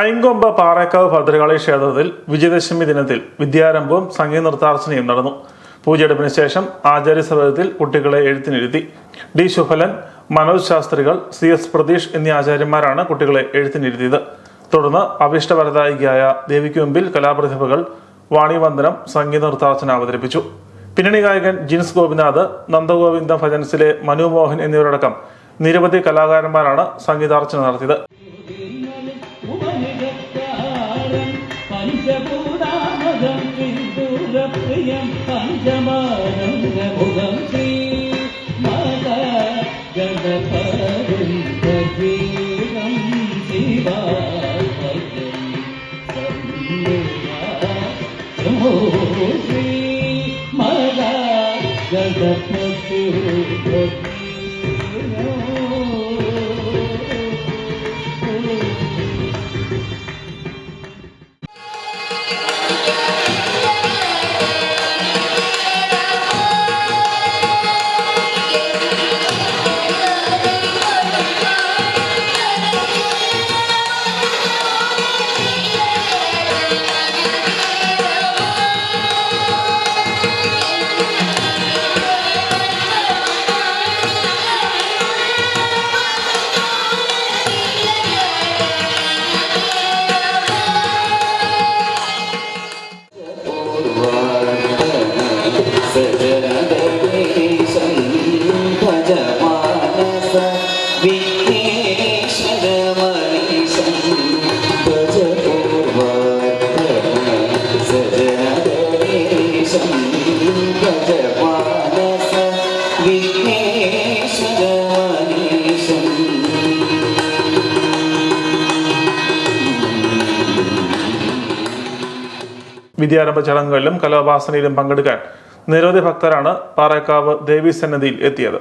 ഐങ്കൊമ്പ് പാറേക്കാവ് ഭദ്രകാളി ക്ഷേത്രത്തിൽ വിജയദശമി ദിനത്തിൽ വിദ്യാരംഭവും സംഗീത നൃത്താർച്ചനയും നടന്നു. പൂജയെടുപ്പിന് ശേഷം ആചാര്യസഭത്തിൽ കുട്ടികളെ എഴുത്തിനിരുത്തി. ഡി ശുഭലൻ മനോജ് ശാസ്ത്രികൾ സി എസ് പ്രതീഷ് എന്നീ ആചാര്യന്മാരാണ് കുട്ടികളെ എഴുത്തിനിരുത്തിയത്. തുടർന്ന് അഭിഷ്ടവരദായികയായ ദേവിക്ക് മുമ്പിൽ കലാപ്രതിഭകൾ വാണിവന്ദനം സംഗീത നൃത്താർച്ചന അവതരിപ്പിച്ചു. പിന്നണി ഗായകൻ ജിൻസ് ഗോപിനാഥ് നന്ദഗോവിന്ദ ഭജൻസിലെ മനു മോഹൻ എന്നിവരടക്കം നിരവധി കലാകാരന്മാരാണ് സംഗീതാർച്ചന നടത്തിയത്. பஞ்சபூடாமதம் விந்தூர பிரியம் பஞ்சமானந்த முகம் ஸ்ரீ மாதா கணபதி கபீரம் சிவா ஸ்ரீ மாதா கணபதி கபீரம் വിദ്യാരംഭ ചടങ്ങുകളിലും കലോപാസനയിലും പങ്കെടുക്കാൻ നിരവധി ഭക്തരാണ് പാറേക്കാവ് ദേവീ സന്നിധിയിൽ എത്തിയത്.